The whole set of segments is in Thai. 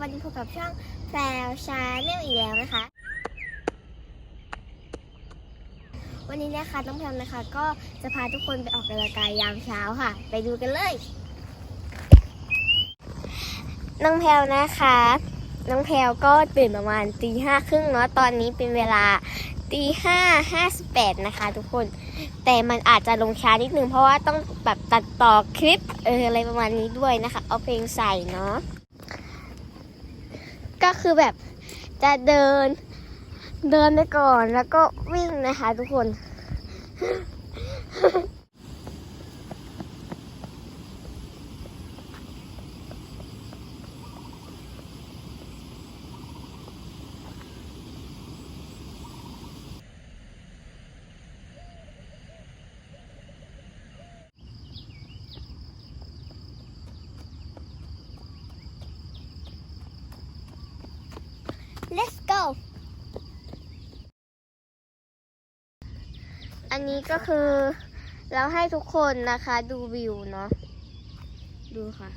วันนี้พบกับช่องแพรวชาแนลอีกแล้วนะคะ วันนี้นะคะน้องแพรวนะคะ ก็จะพาทุกคนไปออกกำลังกายยามเช้าค่ะ ไปดูกันเลย น้องแพรวนะคะ น้องแพรวก็ตื่นประมาณตีห้าครึ่งเนาะตอนนี้เป็นเวลาตีห้าห้าสิบแปดนะคะ ทุกคน แต่มันอาจจะลงช้านิดนึงเพราะว่าต้องแบบตัดต่อคลิปเอออะไรประมาณนี้ด้วยนะคะ เอาเพลงใส่เนาะ ก็คือแบบจะเดิน เดินไปก่อนแล้วก็วิ่งนะคะทุกคน let's go อั นนี้ก็คือเราให้ทุกคนนะคะดูวิวเนาะดูค่ะ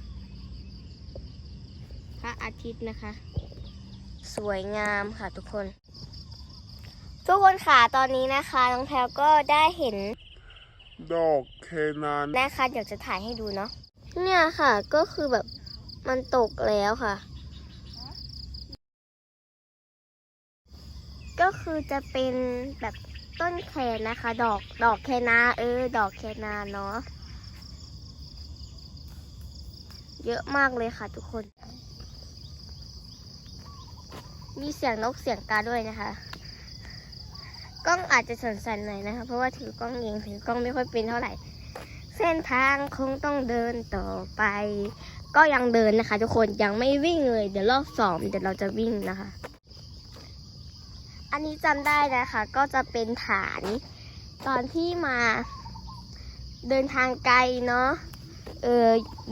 พระอาทิตย์นะคะ สวยงามค่ะทุกคน ทุกคนค่ะตอนนี้นะคะน้องแพลวก็ได้เห็น ดอกเคนานนะคะเดี๋ยวจะถ่ายให้ดูเนาะเนี่ยค่ะก็คือแบบมันตกแล้วค่ะ ก็คือจะเป็นแบบ ต้นแคนนะคะ ดอกดอกแคนาเออ ดอกแคนาเนาะเยอะมากเลยค่ะทุกคน มีเสียงนกเสียงกาด้วยนะคะ กล้องอาจจะสั่นๆหน่อยนะคะ เพราะว่าถือกล้องเองถือกล้องไม่ค่อยเป็นเท่าไหร่ เส้นทางคงต้องเดินต่อไป ก็ยังเดินนะคะ ทุกคนยังไม่วิ่งเลย เดี๋ยวรอบสองเดี๋ยวเราจะวิ่งนะคะ อันนี้จำได้นะคะ ก็จะเป็นฐาน ตอนที่มาเดินทางไกลเนาะเออ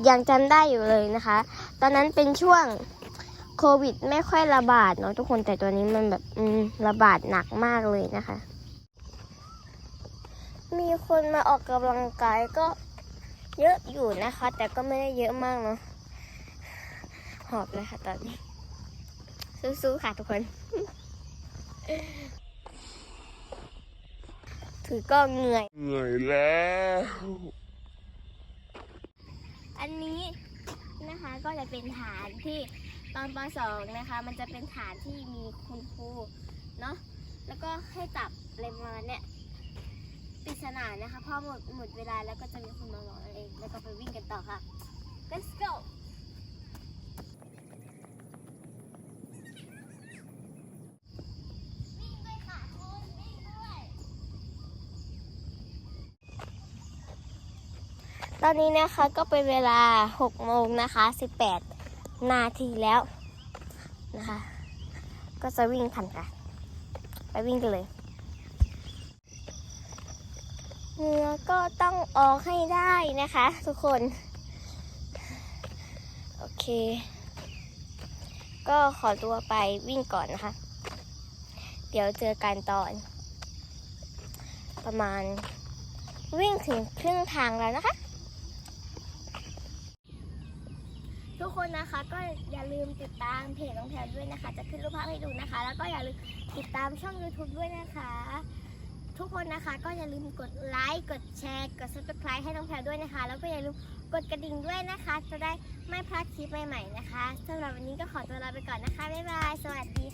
ยังจำได้อยู่เลยนะคะ ตอนนั้นเป็นช่วงโควิดไม่ค่อยระบาดเนาะทุกคนแต่ตัวนี้มันแบบอืมระบาดหนักมากเลยนะคะ มีคนมาออกกำลังกายก็เยอะอยู่นะคะ แต่ก็ไม่ได้เยอะมากเนาะหอบเลยค่ะตอนนี้สู้ๆค่ะทุกคน ถือก็เหนื่อย เหนื่อยแล้ว อันนี้นะคะก็จะเป็นฐานที่ตอนป .2 นะคะ มันจะเป็นฐานที่มีคุณครูเนาะแล้วก็ให้จับอะไรมาเนี้ยปริศนานะคะพอหมดหมดเวลาแล้วก็จะมีคนมาบอกเอง แล้วก็ไปวิ่งกันต่อค่ะ let's go วิ่งด้วยค่ะคุณวิ่งด้วย ต อนนี้นะคะก็เป็นเวลา6โมงนะคะ18 นาทีแล้วนะคะ ก็จะวิ่งทันกันไปวิ่งกันเลยเหงื่อก็ต้องออกให้ได้นะคะ ทุกคน โอเค ก็ขอตัวไปวิ่งก่อนนะคะ เดี๋ยวเจอกันตอน ประมาณวิ่งถึงครึ่งทางแล้วนะคะ ทุกคนนะคะก็อย่าลืมติดตามเพจน้องแพรด้วยนะคะ จะขึ้นรูปภาพให้ดูนะคะ แล้วก็อย่าลืมติดตามช่อง YouTube ด้วยนะคะ ทุกคนนะคะก็อย่าลืมกดไลค์กดแชร์กด subscribe ให้น้องแพรด้วยนะคะ แล้วก็อย่าลืมกดกระดิ่งด้วยนะคะ จะได้ไม่พลาดคลิปใหม่ๆนะคะสำหรับวันนี้ก็ขอตัวลาไปก่อนนะคะบ๊ายบายสวัสดี